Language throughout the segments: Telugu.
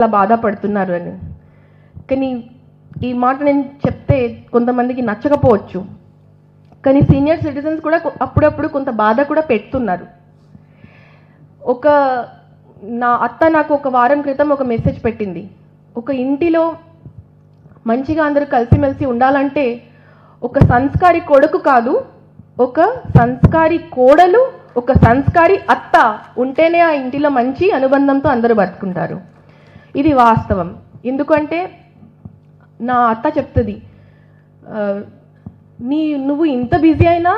చాలా బాధపడుతున్నారు అని. కానీ ఈ మాట నేను చెప్తే కొంతమందికి నచ్చకపోవచ్చు. కానీ సీనియర్ సిటిజన్స్ కూడా అప్పుడప్పుడు కొంత బాధ కూడా పెడుతున్నారు. ఒక నా అత్త నాకు ఒక వారం క్రితం ఒక మెసేజ్ పెట్టింది. ఒక ఇంటిలో మంచిగా అందరూ కలిసిమెలిసి ఉండాలంటే ఒక సంస్కారి కొడుకు కాదు ఒక సంస్కారి కోడలు ఒక సంస్కారి అత్త ఉంటేనే ఆ ఇంటిలో మంచి అనుబంధంతో అందరూ బతుకుంటారు. ఇది వాస్తవం. ఎందుకంటే నా అత్త చెప్తుంది నీ నువ్వు ఇంత బిజీ అయినా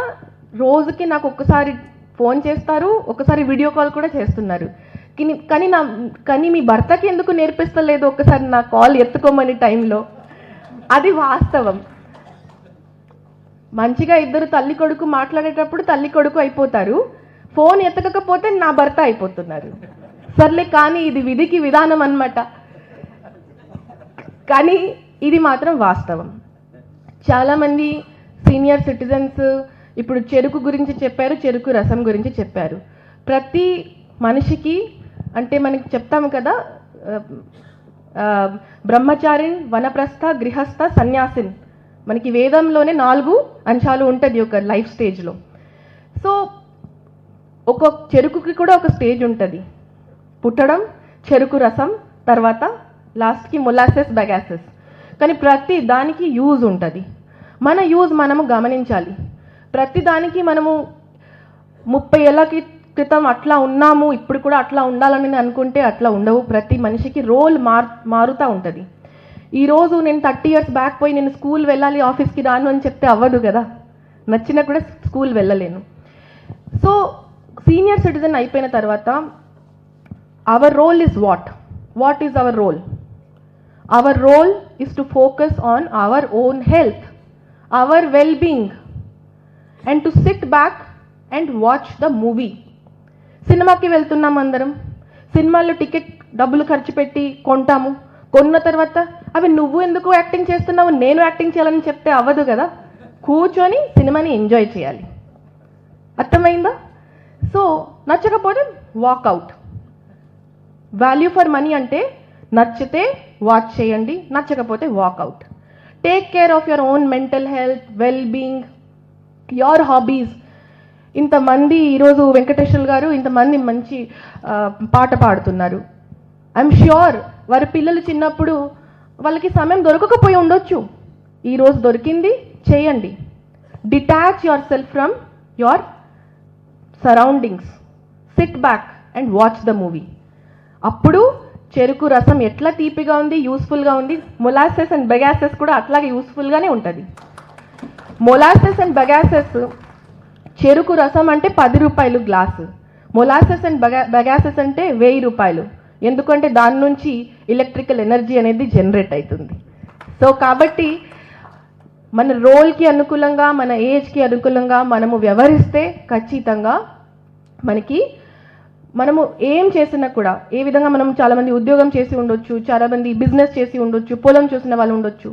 రోజుకి నాకు ఒక్కసారి ఫోన్ చేస్తారు ఒకసారి వీడియో కాల్ కూడా చేస్తున్నారు. కానీ కానీ నా కానీ మీ భర్తకి ఎందుకు నేర్పిస్తలేదు ఒకసారి నా కాల్ ఎత్తుకోమని టైంలో? అది వాస్తవం. మంచిగా ఇద్దరు తల్లి కొడుకు మాట్లాడేటప్పుడు తల్లి కొడుకు అయిపోతారు. ఫోన్ ఎత్తకపోతే నా భర్త అయిపోతున్నారు. సర్లే కానీ ఇది విధికి విధానం అన్నమాట. కానీ ఇది మాత్రం వాస్తవం. చాలామంది సీనియర్ సిటిజన్స్ ఇప్పుడు చెరుకు గురించి చెప్పారు చెరుకు రసం గురించి చెప్పారు. ప్రతి మనిషికి అంటే మనకి చెప్తాము కదా ఆ, బ్రహ్మచారిన్ వనప్రస్థ గృహస్థ సన్యాసిన్. మనకి వేదంలోనే నాలుగు అంశాలు ఉంటుంది ఒక లైఫ్ స్టేజ్లో. సో ఒక చెరుకుకి కూడా ఒక స్టేజ్ ఉంటుంది. పుట్టడం చెరుకు రసం తర్వాత లాస్ట్కి మొలాసెస్ బగాసెస్. కానీ ప్రతి దానికి యూజ్ ఉంటుంది. మన యూజ్ మనము గమనించాలి. ప్రతి దానికి మనము ముప్పై ఏళ్ళ క్రితం అట్లా ఉన్నాము ఇప్పుడు కూడా అట్లా ఉండాలని అనుకుంటే అట్లా ఉండవు. ప్రతి మనిషికి రోల్ మార్ మారుతూ ఉంటుంది. ఈరోజు నేను థర్టీ ఇయర్స్ బ్యాక్ పోయి నేను స్కూల్ వెళ్ళాలి ఆఫీస్కి రాను అని చెప్తే అవ్వదు కదా. నచ్చినా కూడా స్కూల్ వెళ్ళలేను. సో సీనియర్ సిటిజన్ అయిపోయిన తర్వాత our role is what what is our role our role is to focus on our own health, our well being, and to sit back and watch the movie. సినిమాకి వెళ్తున్నాం అందరం. సినిమాల్లో టికెట్ డబ్బులు ఖర్చు పెట్టి కొంటాము. కొన్న తర్వాత అవి నువ్వు ఎందుకు యాక్టింగ్ చేస్తున్నావు? నేను యాక్టింగ్ చేయాలని చెప్తే అవ్వదు కదా? కూర్చొని సినిమాని ఎంజాయ్ చేయాలి. అర్థమైందా? సో నచ్చకపోతే వాక్అవుట్ వాల్యూ ఫర్ మనీ అంటే నచ్చితే వాచ్ చేయండి నచ్చకపోతే walk out take care of your own mental health well being your hobbies ఇంతమంది ఈరోజు వెంకటేశ్వర్ గారు ఇంతమంది మంచి పాట పాడుతున్నారు. ఐఎమ్ ష్యూర్ వారి పిల్లలు చిన్నప్పుడు వాళ్ళకి సమయం దొరకకపోయి ఉండొచ్చు. ఈరోజు దొరికింది చేయండి. Detach yourself from your surroundings sit back and watch the movie అప్పుడు చెరుకు రసం ఎట్లా తీపిగా ఉంది యూస్ఫుల్గా ఉంది? మొలాసెస్ అండ్ బెగాసెస్ కూడా అట్లాగే యూస్ఫుల్గానే ఉంటుంది. మొలాసెస్ అండ్ బెగాసెస్ చెరుకు రసం అంటే పది రూపాయలు గ్లాసు మొలాసెస్ అండ్ బగా బెగాసెస్ అంటే వెయ్యి రూపాయలు. ఎందుకంటే దాని నుంచి ఎలక్ట్రికల్ ఎనర్జీ అనేది జనరేట్ అవుతుంది సో కాబట్టి మన రోల్కి అనుకూలంగా మన ఏజ్కి అనుకూలంగా మనము వ్యవహరిస్తే ఖచ్చితంగా మనకి మనము ఏం చేసినా కూడా ఏ విధంగా మనం చాలామంది ఉద్యోగం చేసి ఉండొచ్చు చాలామంది బిజినెస్ చేసి ఉండొచ్చు పొలం చూసిన వాళ్ళు ఉండొచ్చు.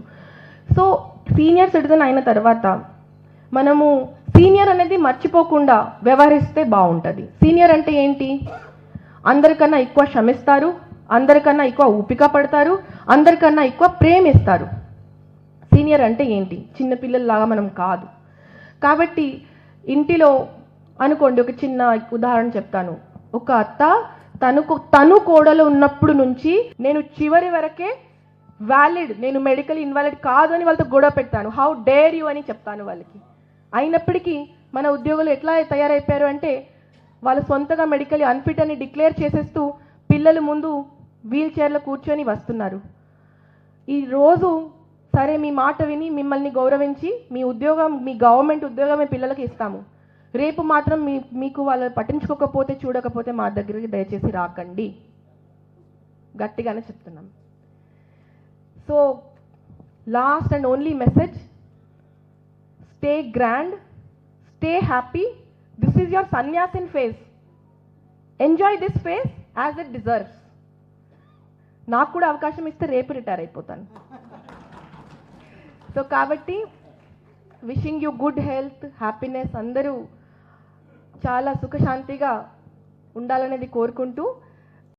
సో సీనియర్ సిటిజన్ అయిన తర్వాత మనము సీనియర్ అనేది మర్చిపోకుండా వ్యవహరిస్తే బాగుంటుంది. సీనియర్ అంటే ఏంటి? అందరికన్నా ఎక్కువ క్షమిస్తారు అందరికన్నా ఎక్కువ ఊపిక పడతారు అందరికన్నా ఎక్కువ ప్రేమిస్తారు. సీనియర్ అంటే ఏంటి? చిన్నపిల్లల్లాగా మనం కాదు. కాబట్టి ఇంటిలో అనుకోండి ఒక చిన్న ఉదాహరణ చెప్తాను. ఒక అత్త తనకు తను కోడలు ఉన్నప్పుడు నుంచి నేను చివరి వరకే వ్యాలిడ్ నేను మెడికల్ ఇన్వాలిడ్ కాదు అని వాళ్ళతో గొడవ పెడతాను. హౌ డేర్ యూ అని చెప్తాను వాళ్ళకి. అయినప్పటికీ మన ఉద్యోగులు ఎట్లా తయారైపోయారు అంటే వాళ్ళు సొంతగా మెడికల్ అన్ఫిట్ అని డిక్లేర్ చేసేస్తూ పిల్లలు ముందు వీల్ చైర్లో కూర్చొని వస్తున్నారు. ఈ రోజు సరే మీ మాట విని మిమ్మల్ని గౌరవించి మీ ఉద్యోగం మీ గవర్నమెంట్ ఉద్యోగం మీ పిల్లలకి ఇస్తాము. రేపు మాత్రం మీ మీకు వాళ్ళు పట్టించుకోకపోతే చూడకపోతే మా దగ్గరికి దయచేసి రాకండి. గట్టిగానే చెప్తున్నాం. So last and only message stay grand stay happy this is your sanyasin phase enjoy this phase as it deserves నాకు కూడా అవకాశం ఇస్తే రేపు రిటైర్ అయిపోతాను. సో కాబట్టి wishing you good health happiness అందరూ చాలా సుఖశాంతిగా ఉండాలనేది కోరుకుంటూ